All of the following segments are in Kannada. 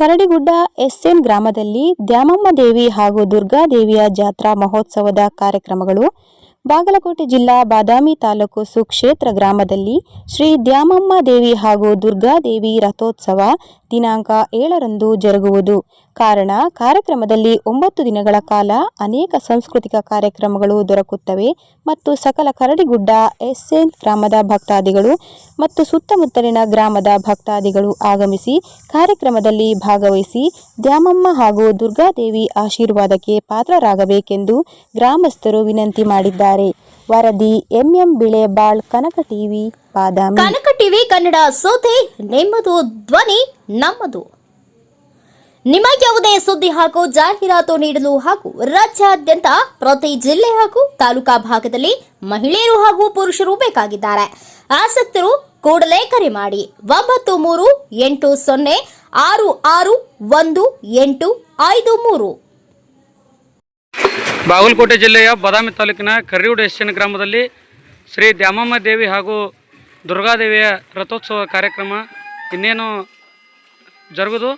ಕರಡಿಗುಡ್ಡ ಎಸ್ಎನ್ ಗ್ರಾಮದಲ್ಲಿ ದ್ಯಾಮಮ್ಮ ದೇವಿ ಹಾಗೂ ದುರ್ಗಾದೇವಿಯ ಜಾತ್ರಾ ಮಹೋತ್ಸವದ ಕಾರ್ಯಕ್ರಮಗಳು. ಬಾಗಲಕೋಟೆ ಜಿಲ್ಲಾ ಬಾದಾಮಿ ತಾಲೂಕು ಸುಕ್ಷೇತ್ರ ಗ್ರಾಮದಲ್ಲಿ ಶ್ರೀ ದ್ಯಾಮಮ್ಮ ದೇವಿ ಹಾಗೂ ದುರ್ಗಾದೇವಿ ರಥೋತ್ಸವ ದಿನಾಂಕ ಏಳರಂದು ಜರುಗುವುದು. ಕಾರಣ, ಕಾರ್ಯಕ್ರಮದಲ್ಲಿ ಒಂಬತ್ತು ದಿನಗಳ ಕಾಲ ಅನೇಕ ಸಾಂಸ್ಕೃತಿಕ ಕಾರ್ಯಕ್ರಮಗಳು ದೊರಕುತ್ತವೆ ಮತ್ತು ಸಕಲ ಕರಡಿಗುಡ್ಡ ಎಸ್ಎನ್ ಗ್ರಾಮದ ಭಕ್ತಾದಿಗಳು ಮತ್ತು ಸುತ್ತಮುತ್ತಲಿನ ಗ್ರಾಮದ ಭಕ್ತಾದಿಗಳು ಆಗಮಿಸಿ ಕಾರ್ಯಕ್ರಮದಲ್ಲಿ ಭಾಗವಹಿಸಿ ದ್ಯಾಮಮ್ಮ ಹಾಗೂ ದುರ್ಗಾದೇವಿ ಆಶೀರ್ವಾದಕ್ಕೆ ಪಾತ್ರರಾಗಬೇಕೆಂದು ಗ್ರಾಮಸ್ಥರು ವಿನಂತಿ ಮಾಡಿದ್ದಾರೆ. ವರದಿ MM Bilebal Kanaka TV, Badami. Kanaka TV, Kannada ಸೋತೆ ನಿಮ್ಮದು ಧ್ವನಿ, ನಮ್ಮದು. ನಿಮಗೆ ಯಾವುದೇ ಸುದ್ದಿ ಹಾಗೂ ಜಾಹೀರಾತು ನೀಡಲು ಹಾಗೂ ರಾಜ್ಯಾದ್ಯಂತ ಪ್ರತಿ ಜಿಲ್ಲೆ ಹಾಗೂ ತಾಲೂಕಾ ಭಾಗದಲ್ಲಿ ಮಹಿಳೆಯರು ಹಾಗೂ ಪುರುಷರು ಬೇಕಾಗಿದ್ದಾರೆ. ಆಸಕ್ತರು ಕೂಡಲೇ ಕರೆ ಮಾಡಿ. ಒಂಬತ್ತು ಮೂರು ಎಂಟು ಸೊನ್ನೆ ಆರು ಆರು ಒಂದು ಎಂಟು ಐದು ಮೂರು. ಬಾಗಲಕೋಟೆ ಜಿಲ್ಲೆಯ ಬಾದಾಮಿ ತಾಲೂಕಿನ ಕರ್ರಿಯೂಡು ಎಸ್ಎನ್ ಗ್ರಾಮದಲ್ಲಿ ಶ್ರೀ ದ್ಯಾಮಮ್ಮ ದೇವಿ ಹಾಗೂ ದುರ್ಗಾದೇವಿಯ ರಥೋತ್ಸವ ಕಾರ್ಯಕ್ರಮ ಇನ್ನೇನು ಜರುಗುದು?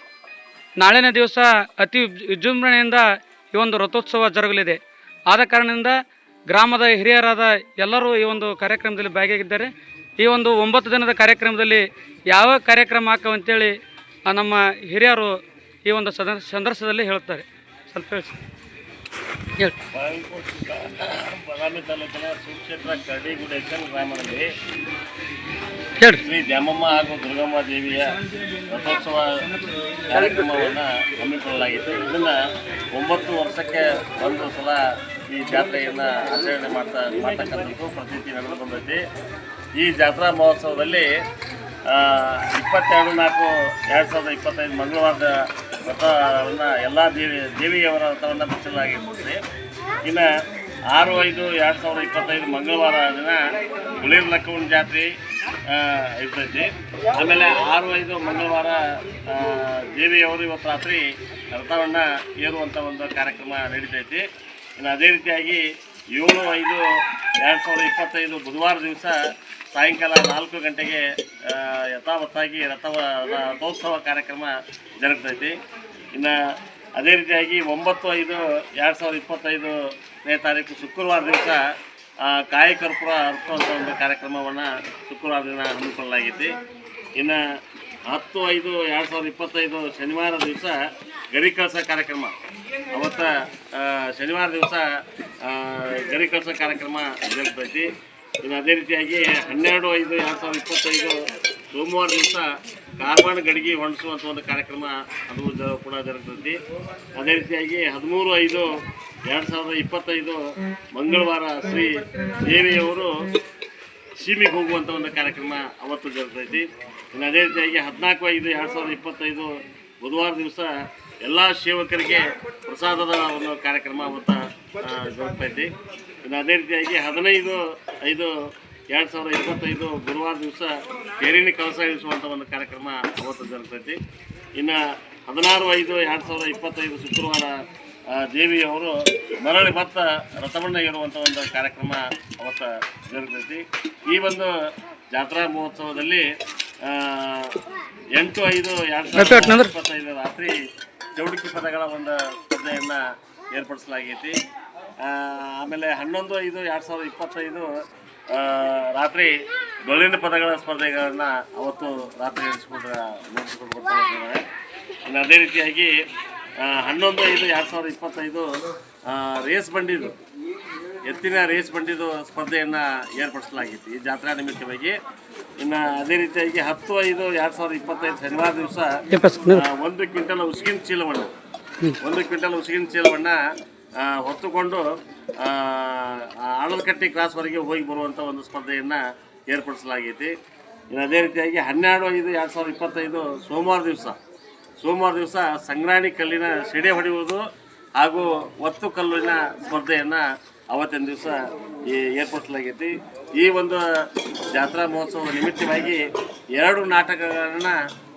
ನಾಳಿನ ದಿವಸ ಅತಿ ವಿಜ್- ವಿಜೃಂಭಣೆಯಿಂದ ಈ ಒಂದು ರಥೋತ್ಸವ ಜರುಗಲಿದೆ. ಆದ ಕಾರಣದಿಂದ ಗ್ರಾಮದ ಹಿರಿಯರಾದ ಎಲ್ಲರೂ ಈ ಒಂದು ಕಾರ್ಯಕ್ರಮದಲ್ಲಿ ಭಾಗಿಯಾಗಿದ್ದಾರೆ. ಈ ಒಂದು ಒಂಬತ್ತು ದಿನದ ಕಾರ್ಯಕ್ರಮದಲ್ಲಿ ಯಾವ ಕಾರ್ಯಕ್ರಮ ಹಾಕವಂತೇಳಿ ಅಂತೇಳಿ ನಮ್ಮ ಹಿರಿಯರು ಈ ಒಂದು ಸದ ಸಂದರ್ಶನದಲ್ಲಿ ಹೇಳುತ್ತಾರೆ. ಸ್ವಲ್ಪ ಬಾದಾಮಿ ತಾಲೂಕಿನ ಸುಕ್ಷೇತ್ರ ಕರಡಿಗುಡೇಶ್ವರ ಗ್ರಾಮದಲ್ಲಿ ಕೇಳಿ ಶ್ರೀ ದ್ಯಾಮಮ್ಮ ಹಾಗೂ ದುರ್ಗಮ್ಮ ದೇವಿಯ ರಥೋತ್ಸವ ಕಾರ್ಯಕ್ರಮವನ್ನು ಹಮ್ಮಿಕೊಳ್ಳಲಾಗಿತ್ತು. ಇದನ್ನು ಒಂಬತ್ತು ವರ್ಷಕ್ಕೆ ಒಂದು ಸಲ ಈ ಜಾತ್ರೆಯನ್ನು ಆಚರಣೆ ಮಾಡ್ತಾ ಮಾಡ್ತಕ್ಕಂಥದ್ದು ಪ್ರತೀತಿ ನಡೆದು ಬಂದೈತಿ ಈ ಜಾತ್ರಾ ಮಹೋತ್ಸವದಲ್ಲಿ ಇಪ್ಪತ್ತೆರಡು ನಾಲ್ಕು ಎರಡು ಸಾವಿರದ ಇಪ್ಪತ್ತೈದು ಮಂಗಳವಾರದ ರಥವನ್ನು ಎಲ್ಲ ದೇವಿ, ದೇವಿಯವರ ರಥವನ್ನು ಬಿಚ್ಚಲಾಗಿರ್ತದೆ ಇನ್ನು ಆರು, ಐದು, ಎರಡು ಸಾವಿರದ ಇಪ್ಪತ್ತೈದು ಮಂಗಳವಾರ ದಿನ ಗುಳೀರ್ ಲಕ್ಕವನ ಜಾತ್ರೆ ಇರ್ತೈತಿ. ಆಮೇಲೆ ಆರು, ಐದು ಮಂಗಳವಾರ ದೇವಿಯವರು ಇವತ್ತು ರಾತ್ರಿ ರಥವನ್ನು ಏರುವಂಥ ಒಂದು ಕಾರ್ಯಕ್ರಮ ನಡೀತೈತಿ. ಇನ್ನು ಅದೇ ರೀತಿಯಾಗಿ ಏಳು, ಐದು, ಎರಡು ಸಾವಿರದ ಇಪ್ಪತ್ತೈದು ಬುಧವಾರ ದಿವಸ ಸಾಯಂಕಾಲ ನಾಲ್ಕು ಗಂಟೆಗೆ ಯಥಾವತ್ತಾಗಿ ರಥವ ರಥೋತ್ಸವ ಕಾರ್ಯಕ್ರಮ ಜರುಗ್ತೈತಿ. ಇನ್ನು ಅದೇ ರೀತಿಯಾಗಿ ಒಂಬತ್ತು ಐದು, ಎರಡು ಸಾವಿರದ ಇಪ್ಪತ್ತೈದನೇ ತಾರೀಕು ಶುಕ್ರವಾರ ದಿವಸ ಕಾಯಕರ್ಪುರ ಕರ್ಪೂರ ಒಂದು ಕಾರ್ಯಕ್ರಮವನ್ನು ಶುಕ್ರವಾರ ದಿನ ಹಮ್ಮಿಕೊಳ್ಳಲಾಗೈತಿ. ಇನ್ನು ಹತ್ತು ಐದು, ಎರಡು ಸಾವಿರದ ಇಪ್ಪತ್ತೈದು ಶನಿವಾರ ದಿವಸ ಗರಿ ಕಳಸ ಕಾರ್ಯಕ್ರಮ. ಅವತ್ತ ಶನಿವಾರ ದಿವಸ ಗರಿ ಕಳಸ ಕಾರ್ಯಕ್ರಮ ಜರುಗ್ತೈತಿ. ಇನ್ನು ಅದೇ ರೀತಿಯಾಗಿ ಹನ್ನೆರಡು ಐದು ಎರಡು ಸಾವಿರದ ಇಪ್ಪತ್ತೈದು ಸೋಮವಾರ ದಿವಸ ಕಾರ್ಬಾನ್ ಗಡಿಗೆ ಹೊಂಡಿಸುವಂಥ ಒಂದು ಕಾರ್ಯಕ್ರಮ ಅದು ಕೂಡ ಜರುಗ್ತೈತಿ ಅದೇ ರೀತಿಯಾಗಿ ಹದಿಮೂರು ಐದು ಎರಡು ಸಾವಿರದ ಇಪ್ಪತ್ತೈದು ಮಂಗಳವಾರ ಶ್ರೀ ದೇವಿಯವರು ಸೀಮೆಗೆ ಹೋಗುವಂಥ ಒಂದು ಕಾರ್ಯಕ್ರಮ ಅವತ್ತು ಜರುಗ್ತೈತಿ. ಇನ್ನು ಅದೇ ರೀತಿಯಾಗಿ ಹದಿನಾಲ್ಕು ಐದು ಎರಡು ಸಾವಿರದ ಇಪ್ಪತ್ತೈದು ಬುಧವಾರ ದಿವಸ ಎಲ್ಲ ಸೇವಕರಿಗೆ ಪ್ರಸಾದದ ಒಂದು ಕಾರ್ಯಕ್ರಮ ಆ, ಜರುಗ್ತೈತಿ ಇನ್ನು ಅದೇ ರೀತಿಯಾಗಿ ಹದಿನೈದು ಐದು ಎರಡು ಸಾವಿರದ ಇಪ್ಪತ್ತೈದು ಗುರುವಾರ ದಿವಸ ತೇರಿನ ಕಳಸ ಇಳಿಸುವಂಥ ಒಂದು ಕಾರ್ಯಕ್ರಮ ಅವತ್ತು ಜರುಗ್ತೈತಿ ಇನ್ನು ಹದಿನಾರು ಐದು ಎರಡು ಸಾವಿರದ ಇಪ್ಪತ್ತೈದು ಶುಕ್ರವಾರ ದೇವಿಯವರು ಮರಳಿ ಭತ್ತ ರಥವಣ್ಣ ಇರುವಂಥ ಒಂದು ಕಾರ್ಯಕ್ರಮ ಅವತ್ತು ಜರುಗ್ತೈತಿ ಈ ಒಂದು ಜಾತ್ರಾ ಮಹೋತ್ಸವದಲ್ಲಿ ಎಂಟು ಐದು ಎರಡು ಸಾವಿರದ ಇಪ್ಪತ್ತೈದು ರಾತ್ರಿ ಚೌಡಿಕಿ ಪದಗಳ ಒಂದು ಸ್ಪರ್ಧೆಯನ್ನು ಏರ್ಪಡಿಸಲಾಗೈತಿ. ಆಮೇಲೆ ಹನ್ನೊಂದು ಐದು ಎರಡು ಸಾವಿರದ ಇಪ್ಪತ್ತೈದು ರಾತ್ರಿ ಡೊಳ್ಳಿನ ಪದಗಳ ಸ್ಪರ್ಧೆಗಳನ್ನು ಅವತ್ತು ರಾತ್ರಿ ನಡೆಸಿಕೊಂಡು ನಡೆಸಿಕೊಂಡು ಬರ್ತಾ ಇದ್ದಾರೆ ಇನ್ನು ಅದೇ ರೀತಿಯಾಗಿ ಹನ್ನೊಂದು ಐದು ಎರಡು ಸಾವಿರದ ಇಪ್ಪತ್ತೈದು ರೇಸ್ ಬಂಡಿದು ಎತ್ತಿನ ರೇಸ್ ಬಂಡಿದು ಸ್ಪರ್ಧೆಯನ್ನು ಏರ್ಪಡಿಸಲಾಗಿತ್ತು ಈ ಜಾತ್ರಾ ನಿಮಿತ್ತವಾಗಿ ಇನ್ನು ಅದೇ ರೀತಿಯಾಗಿ ಹತ್ತು ಐದು ಎರಡು ಸಾವಿರದ ಇಪ್ಪತ್ತೈದು ಶನಿವಾರ ದಿವಸ ಒಂದು ಕ್ವಿಂಟಲ್ ಉಸುಗಿನ ಚೀಲವನ್ನು ಒಂದು ಕ್ವಿಂಟಲ್ ಉಸುಗಿನ ಚೀಲವನ್ನು ಹೊತ್ತುಕೊಂಡು ಆಳದಕಟ್ಟಿ ಕ್ರಾಸ್ವರೆಗೆ ಹೋಗಿ ಬರುವಂಥ ಒಂದು ಸ್ಪರ್ಧೆಯನ್ನು ಏರ್ಪಡಿಸಲಾಗೈತಿ. ಇನ್ನು ಅದೇ ರೀತಿಯಾಗಿ ಹನ್ನೆರಡು ಐದು ಎರಡು ಸಾವಿರದ ಇಪ್ಪತ್ತೈದು ಸೋಮವಾರ ದಿವಸ. ಸೋಮವಾರ ದಿವಸ ಸಂಗ್ರಾಣಿ ಕಲ್ಲಿನ ಸಿಡೆ ಹೊಡೆಯುವುದು ಹಾಗೂ ಒತ್ತು ಕಲ್ಲಿನ ಸ್ಪರ್ಧೆಯನ್ನು ಅವತ್ತಿನ ದಿವಸ ಈ ಏರ್ಪಡಿಸಲಾಗೈತಿ ಈ ಒಂದು ಜಾತ್ರಾ ಮಹೋತ್ಸವದ ನಿಮಿತ್ತವಾಗಿ ಎರಡು ನಾಟಕಗಳನ್ನು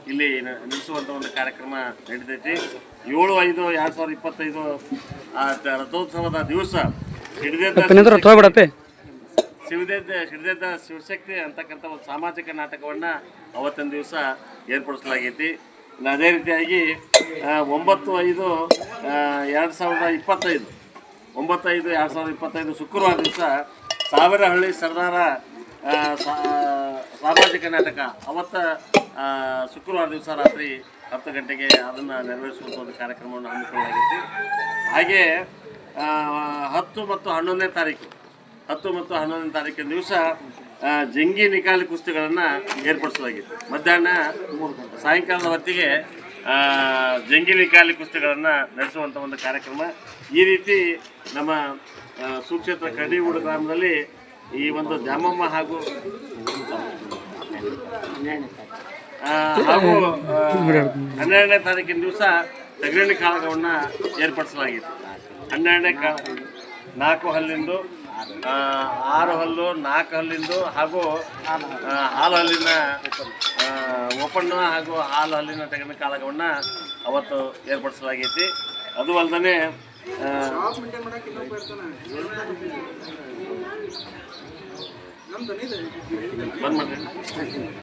ಇಲ್ಲಿ ನಿಲ್ಲಿಸುವಂತ ನಡೆಸುವಂಥ ಒಂದು ಕಾರ್ಯಕ್ರಮ ನಡೀತೈತಿ. ಏಳು ಐದು ಎರಡು ಸಾವಿರದ ಇಪ್ಪತ್ತೈದು ರಥೋತ್ಸವದ ದಿವಸ ಹಿಡಿದ ಶಿವದೇದ ಹಿಡಿದ ಶಿವಶಕ್ತಿ ಅಂತಕ್ಕಂಥ ಒಂದು ಸಾಮಾಜಿಕ ನಾಟಕವನ್ನು ಅವತ್ತಿನ ದಿವಸ ಏರ್ಪಡಿಸಲಾಗೈತಿ. ಅದೇ ರೀತಿಯಾಗಿ ಒಂಬತ್ತು ಐದು ಎರಡು ಸಾವಿರದ ಇಪ್ಪತ್ತೈದು ಒಂಬತ್ತು ಐದು ಎರಡು ಸಾವಿರದ ಇಪ್ಪತ್ತೈದು ಶುಕ್ರವಾರ ದಿವಸ ಸಾವಿರಹಳ್ಳಿ ಸರ್ದಾರ ಸಾಮಾಜಿಕ ನಾಟಕ. ಅವತ್ತ ಶುಕ್ರವಾರ ದಿವಸ ರಾತ್ರಿ ಹತ್ತು ಗಂಟೆಗೆ ಅದನ್ನು ನೆರವೇರಿಸುವಂಥ ಒಂದು ಕಾರ್ಯಕ್ರಮವನ್ನು ಹಮ್ಮಿಕೊಳ್ಳಲಾಗಿತ್ತು. ಹಾಗೆ ಹತ್ತು ಮತ್ತು ಹನ್ನೊಂದನೇ ತಾರೀಕು, ಹತ್ತು ಮತ್ತು ಹನ್ನೊಂದನೇ ತಾರೀಕಿನ ದಿವಸ ಜಂಗಿ ನಿಕಾಲಿ ಕುಸ್ತಿಗಳನ್ನು ಏರ್ಪಡಿಸಲಾಗಿತ್ತು. ಮಧ್ಯಾಹ್ನ ಸಾಯಂಕಾಲದ ಹೊತ್ತಿಗೆ ಆ, ಕಾಲಿ ಕುಸ್ತಿಗಳನ್ನು ನಡೆಸುವಂಥ ಒಂದು ಕಾರ್ಯಕ್ರಮ. ಈ ರೀತಿ ನಮ್ಮ ಸುಕ್ಷೇತ್ರ ಕಡಿಗೂಡು ಗ್ರಾಮದಲ್ಲಿ ಈ ಒಂದು ದ್ಯಾಮಮ್ಮ ಹಾಗೂ ಹಾಗೂ ಹನ್ನೆರಡನೇ ತಾರೀಕಿನ ದಿವಸ ತಗರಣಿ ಕಾಳಗವನ್ನು ಏರ್ಪಡಿಸಲಾಗಿತ್ತು. ಹನ್ನೆರಡನೇ ಕಾಳ ನಾಲ್ಕು ಹಲ್ಲಿಂದು ಆರು ಹಲ್ಲು ನಾಲ್ಕು ಹಲ್ಲಿಂದು ಹಾಗೂ ಹಾಲು ಹಲ್ಲಿನ ಓಪನ್ ಹಾಗೂ ಹಾಲು ಹಲ್ಲಿನ ತೆಗೆದ ಕಾಳಗವನ್ನು ಅವತ್ತು ಏರ್ಪಡಿಸಲಾಗೈತಿ. ಅದು ಅಲ್ಲದೆ ಬಂದ್